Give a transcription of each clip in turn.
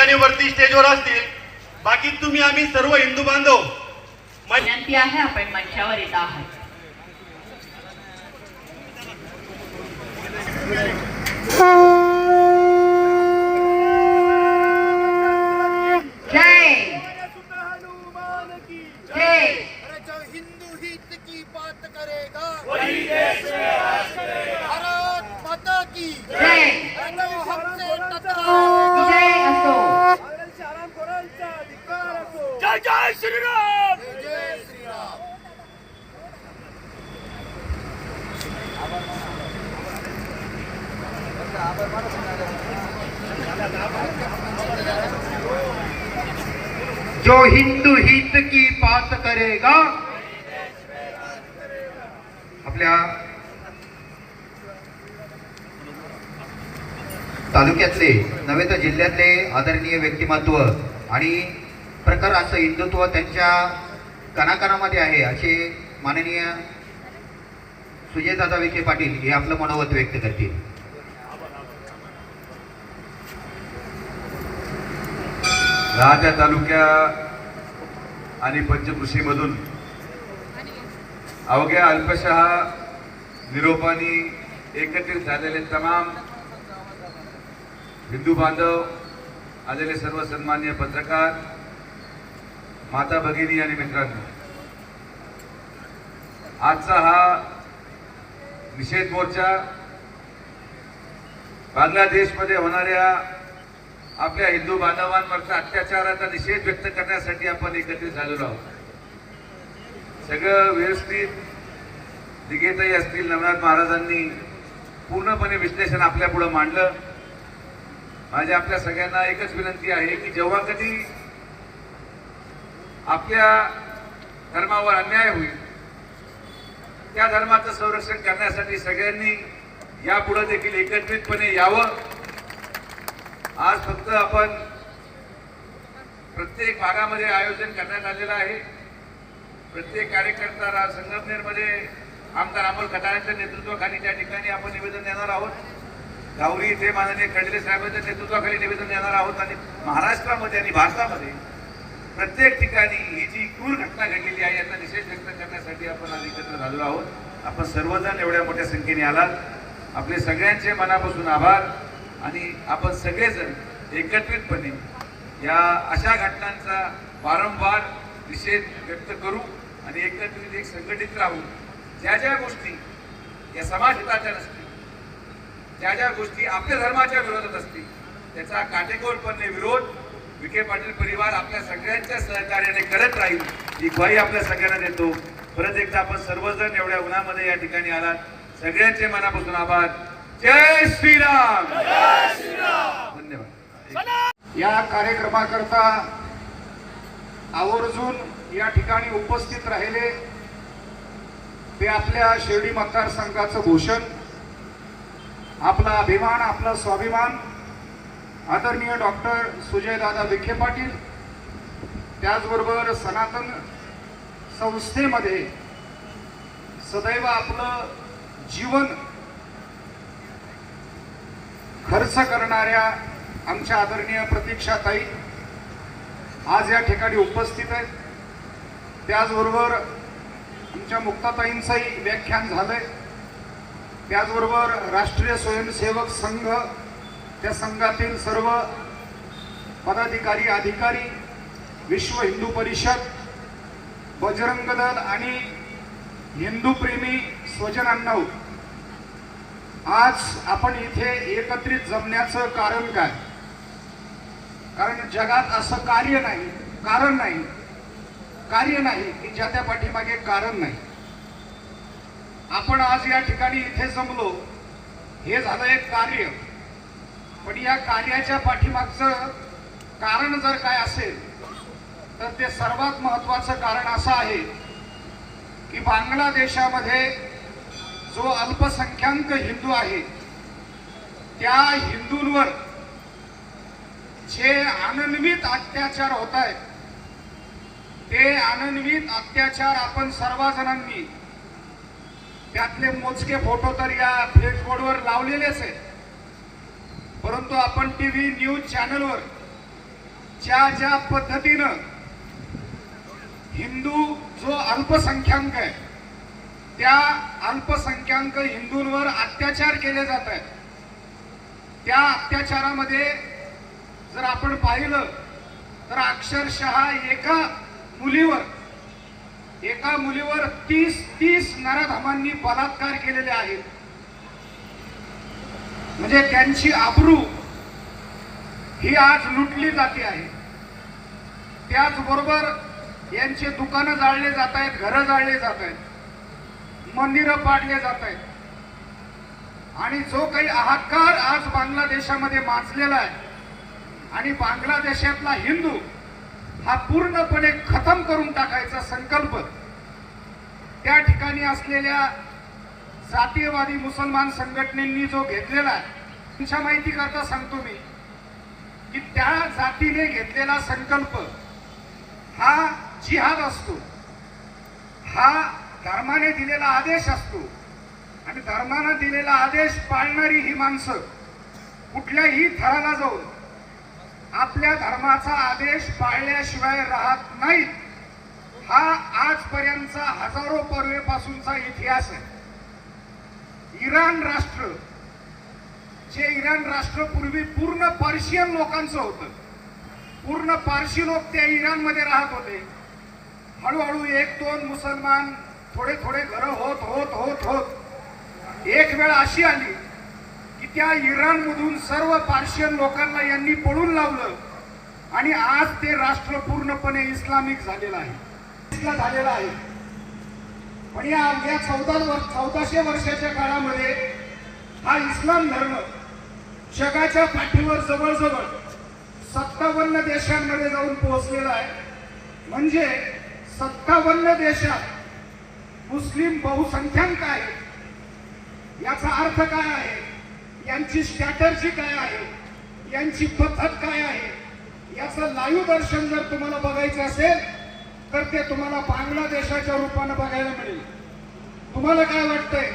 ठिकाणी वरती स्टेजवर असतील. बाकी तुम्ही आम्ही सर्व हिंदू बांधव. विनंती आहे आपण मंचावर येत आहात. जय. जय. अरे जो हिंदू हित की बात करेगा वही देश में करेगा भारत माता की जय जो हिंदू हित की बात करेगा आपल्या तालुक्यातले नव्हे तर जिल्ह्यातले आदरणीय व्यक्तिमत्व आणि प्रकार असं हिंदुत्व त्यांच्या कणाकणामध्ये आहे असे माननीय सुजयदादा विखे पाटील हे आपलं मनोवत व्यक्त करतील. राहत्या तालुक्या आणि पंचकृषीमधून. अवघ्या अल्पशहा निरोपानी एकत्रित झालेले तमाम हिंदू बांधव आलेले सर्व सन्मान्य पत्रकार माता भगिनी आणि मित्रांनो. आजचा हा निषेध मोर्चा बांगलादेशमध्ये होणाऱ्या आपल्या हिंदू बांधवांवरचा अत्याचाराचा निषेध व्यक्त करण्यासाठी आपण एकत्रित झालेलो आहोत. सगळं व्यवस्थित. दिघेतही असतील नवनाथ महाराजांनी पूर्णपणे विश्लेषण आपल्या पुढं मांडलं. माझी आपल्या सगळ्यांना एकच विनंती आहे की जेव्हा कधी आपल्या धर्मावर अन्याय होईल त्या धर्माचं संरक्षण करण्यासाठी सगळ्यांनी यापुढे देखील एकत्रितपणे यावं. आज फक्त आपण प्रत्येक भागामध्ये आयोजन करण्यात आलेलं आहे. प्रत्येक कार्यकर्ता संगमनेरमध्ये आमदार अमोल खताळ्यांच्या नेतृत्वाखाली त्या ठिकाणी आपण निवेदन देणार आहोत. गावरी इथे माननीय खडले साहेबांच्या नेतृत्वाखाली निवेदन देणार आहोत आणि महाराष्ट्रामध्ये आणि भारतामध्ये प्रत्येक ठिकाणी ही जी क्रूर घटना घडलेली आहे याचा निषेध व्यक्त करण्यासाठी आपण आज एकत्र झालेलो आहोत. आपण सर्वजण एवढ्या मोठ्या संख्येने आलात. आपले सगळ्यांचे मनापासून आभार. आणि आपण सगळेजण एकत्रितपणे या अशा घटनांचा वारंवार निषेध व्यक्त करू आणि एकत्रित एक संघटित राहू. ज्या ज्या गोष्टी या समाज हिताच्या नसतील ज्या ज्या गोष्टी आपल्या धर्माच्या विरोधात असतील त्याचा काटेकोरपणे विरोध विखे पाटील परिवार आपल्या सगळ्यांच्या सहकार्याने करत राहील ही ग्वाही आपल्या सगळ्यांना देतो. परत एकदा आपण सर्वजण एवढ्या उन्हामध्ये या ठिकाणी आलात. सगळ्यांचे मनापासून आभार. जय श्रीराम. धन्यवाद. या कार्यक्रमाकरता आवर्जून या ठिकाणी उपस्थित राहिले ते आपल्या शिर्डी मतदारसंघाचं भूषण आपला अभिमान आपला स्वाभिमान आदरणीय डॉक्टर सुजयदादा विखे पाटील त्याचबरोबर सनातन संस्थेमध्ये सदैव आपलं जीवन खर्च करणाऱ्या आमच्या आदरणीय प्रतीक्षाताई आज या ठिकाणी उपस्थित आहेत. त्याचबरोबर आमच्या मुक्ताताईंचंही व्याख्यान झालंय. त्याचबरोबर राष्ट्रीय स्वयंसेवक संघ त्या संघातील सर्व पदाधिकारी अधिकारी विश्व हिंदू परिषद बजरंग दल आणि हिंदू प्रेमी स्वजनांना आज आपण इथे एकत्रित जमण्याचं कारण काय? कारण जगात असं कार्य नाही कारण नाही. कार्य नाही की ज्या त्या पाठीमागे कारण नाही. आपण आज या ठिकाणी इथे जमलो हे झालं एक कार्य. पण या कार्याच्या पाठीमागचं कारण जर काय असेल तर ते सर्वात महत्वाचं कारण असं आहे की बांगलादेशामध्ये जो अल्पसंख्याक हिंदू आहे त्या हिंदूंवर जे अनन्वित अत्याचार होत आहेत ते अनन्वित अत्याचार आपण सर्वजणांनी त्यातले मोजके फोटो तर या फेसबुकवर लावलेलेच आहेत. परंतु आपण टीव्ही न्यूज चॅनलवर ज्या ज्या पद्धतीनं हिंदू जो अल्पसंख्याक आहे त्या अल्पसंख्याक हिंदूंवर अत्याचार केले जात आहेत. त्या अत्याचारामध्ये जर आपण पाहिलं तर अक्षरशः एका मुलीवर एका मुलीवर तीस तीस नराधमांनी बलात्कार केलेले आहेत. म्हणजे त्यांची आबरू ही आज लुटली जाते आहे. त्याचबरोबर यांचे दुकानं जाळले जात आहेत घरं जाळले जात आहेत. मंदिरं पाडले जात आहेत. आणि जो काही हाहाकार आज बांगलादेशामध्ये माजलेला आहे आणि बांगलादेशातला हिंदू हा पूर्णपणे खतम करून टाकायचा संकल्प त्या ठिकाणी असलेल्या जातीयवादी मुसलमान संघटनेंनी जो घेतलेला आहे तुमच्या माहिती करता सांगतो मी की त्या जातीने घेतलेला संकल्प हा जिहाद असतो. हा धर्माने दिलेला आदेश असतो. आणि धर्मानं दिलेला आदेश पाळणारी ही माणसं कुठल्याही थराला जाऊन आपल्या धर्माचा आदेश पाळल्याशिवाय राहत नाहीत. हा आजपर्यंतचा हजारो पूर्वेपासूनचा इतिहास आहे. इराण राष्ट्र जे इराण राष्ट्र पूर्वी पूर्ण पर्शियन लोकांचं होतं. पूर्ण पारशी लोक त्या इराणमध्ये राहत होते. हळूहळू एक दोन मुसलमान थोडे थोडे घर होत होत होत होत. एक वेळ अशी आली की त्या इराणमधून सर्व पार्शियन लोकांना यांनी पळून लावलं आणि आज ते राष्ट्र पूर्णपणे इस्लामिक झालेलं आहे. झालेलं आहे. पण या अवघ्या चौदा वर्ष चौदाशे वर्षाच्या काळामध्ये हा इस्लाम धर्म जगाच्या पाठीवर जवळजवळ सत्तावन्न देशांमध्ये जाऊन पोहोचलेला आहे. म्हणजे सत्तावन्न देशात मुस्लिम बहुसंख्याक आहे याचा अर्थ काय आहे? यांची स्ट्रॅटर्जी काय आहे? यांची पद्धत काय आहे? याचं लाईव्ह दर्शन जर तुम्हाला बघायचं असेल तर ते तुम्हाला बांगलादेशाच्या रूपानं बघायला मिळेल. तुम्हाला काय वाटतंय?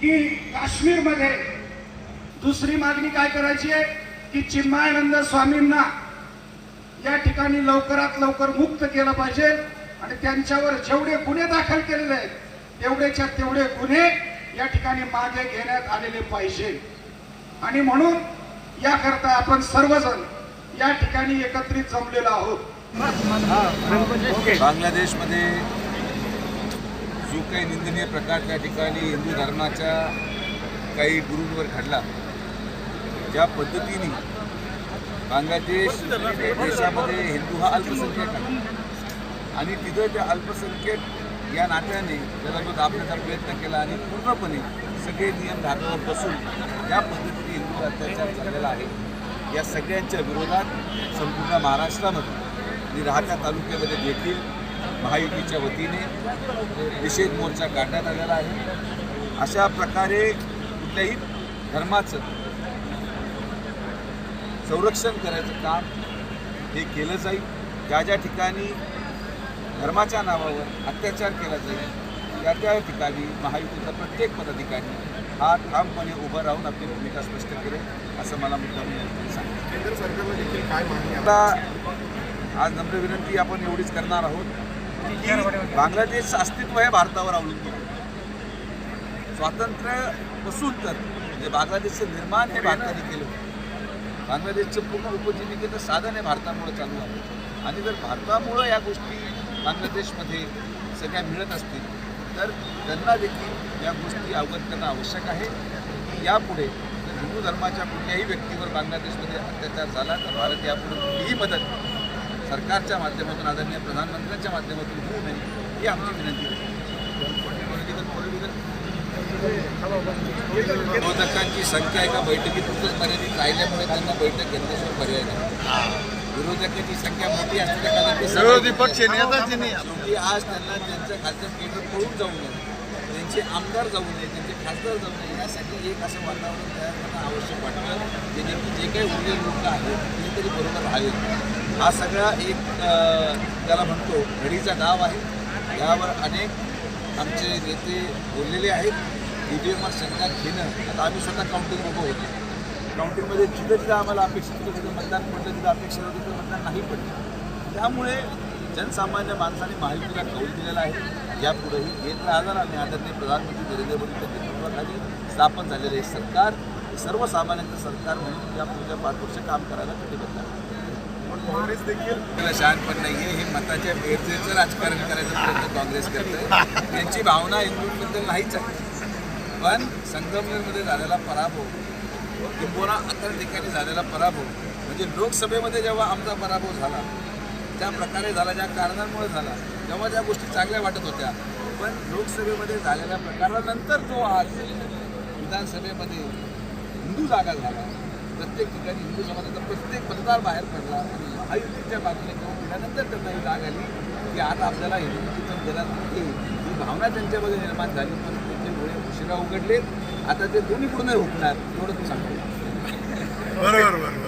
की काश्मीरमध्ये दुसरी मागणी काय करायची आहे? की चिन्मायानंद स्वामींना या ठिकाणी लवकरात लवकर मुक्त केलं पाहिजे. आणि त्यांच्यावर जेवढे गुन्हे दाखल केलेले आहेत तेवढेच्या तेवढे गुन्हे या ठिकाणी मागे घेण्यात आलेले पाहिजे. आणि म्हणून याकरता आपण सर्वजण या ठिकाणी एकत्रित जमलेलो आहोत. बांगलादेशमध्ये जो काही निंदनीय प्रकार त्या ठिकाणी हिंदू धर्माच्या काही गुरूंवर घडला ज्या पद्धतीने बांगलादेश देशामध्ये हिंदू हा अल्पसंख्याक आहे. आणि तिथं त्या अल्पसंख्यक या नात्याने त्याला तो दाबण्याचा प्रयत्न केला आणि पूर्णपणे सगळे नियम धारणावर बसून या पद्धतीने हिंदू अत्याचार झालेला आहे. या सगळ्यांच्या विरोधात संपूर्ण महाराष्ट्रामध्ये आणि राहत्या तालुक्यामध्ये देखील महायुतीच्या वतीने निषेध मोर्चा काढण्यात आलेला आहे. अशा प्रकारे कुठल्याही धर्माचं संरक्षण करायचं काम हे केलं जाईल. ज्या ज्या ठिकाणी धर्माच्या नावावर अत्याचार केला जाईल त्या त्या ठिकाणी महायुतीचा प्रत्येक पदाधिकारी हा ठामपणे उभं राहून आपली भूमिका स्पष्ट करेल असं मला मुद्दाम सांगितलं केंद्र सरकारला देखील काय मागणी? आता आज नम्र विनंती आपण एवढीच करणार आहोत की बांगलादेशचं अस्तित्व हे भारतावर अवलंबून आहे स्वातंत्र्यापासून तर म्हणजे बांगलादेशचं निर्माण हे भारताने केलं. बांगलादेशचं पूर्ण उपजीविकेचं साधन हे भारतामुळे चालू आहे आणि जर भारतामुळं या गोष्टी बांगलादेशमध्ये सगळ्या मिळत असतील तर त्यांना देखील या गोष्टी अवगत करणं आवश्यक आहे. की यापुढे जर हिंदू धर्माच्या कुठल्याही व्यक्तीवर बांगलादेशमध्ये अत्याचार झाला तर भारत यापुढे कुठलीही मदत सरकारच्या माध्यमातून आदरणीय प्रधानमंत्र्यांच्या माध्यमातून होऊ नये ही आमची विनंती आहे. विरोधकांची संख्या एका बैठकीपुरतच मर्यादित राहिल्यामुळे त्यांना बैठक घेतल्याशिवाय पर्याय नाही. विरोधकांची संख्या मोठी असते विरोधी पक्ष नेताच नाही. शेवटी आज त्यांना त्यांच्या खालच्या केंद्र पळून जाऊ नये त्यांचे आमदार जाऊ नये त्यांचे खासदार जाऊ नये यासाठी एक असं वातावरण तयार करणं आवश्यक वाटतं. जेणेकरून जे काही उरलेले लोक आहेत ते तरी बरोबर राहावेत हा सगळा एक त्याला म्हणतो घडीचा डाव आहे. यावर अनेक आमचे नेते बोललेले आहेत. ईव्हीएमवर शंका घेणं आता आम्ही स्वतः काउंटिंग उभं होतो. काउंटिंगमध्ये जिथं जिथं आम्हाला अपेक्षित होतं तिथं मतदान पडलं जिथं अपेक्षित होतं तिथं मतदान नाही पडलं. त्यामुळे जनसामान्य माणसाने महायुतीला कौल दिलेला आहे. यापुढेही येत राहणार आणि आदरणीय प्रधानमंत्री नरेंद्र मोदी यांच्या नेतृत्वाखाली स्थापन झालेले हे सरकार सर्वसामान्यांचं सरकार म्हणून या पुढच्या पाच वर्ष काम करायला कटिबद्ध आहे. पण काँग्रेस देखील त्याला शहाणपण नाही आहे हे मताच्या बेरजेचं राजकारण करायचा प्रयत्न काँग्रेस करते यांची भावना हिंदूंबद्दल नाहीच आहे. पण संगमनेरमध्ये झालेला पराभव किंबोना अकरा ठिकाणी झालेला पराभव. म्हणजे लोकसभेमध्ये जेव्हा आमचा पराभव झाला त्या प्रकारे झाला ज्या कारणांमुळे झाला तेव्हा ज्या गोष्टी चांगल्या वाटत होत्या. पण लोकसभेमध्ये झालेल्या प्रकारानंतर जो आज विधानसभेमध्ये हिंदू जागा झाला. प्रत्येक ठिकाणी हिंदू समाजाचा प्रत्येक मतदार बाहेर पडला आणि महायुतीच्या बाजूने त्यानंतर दिल्यानंतर त्यांना ही जाग आली की आता आपल्याला हिंदुत्व देण्यात नाही ही भावना त्यांच्यामध्ये निर्माण झाली. पण त्यांचे डोळे उशिरा उघडले आता ते दोन्ही पूर्ण हुकणार एवढं तू सांगतो बरोबर बरोबर.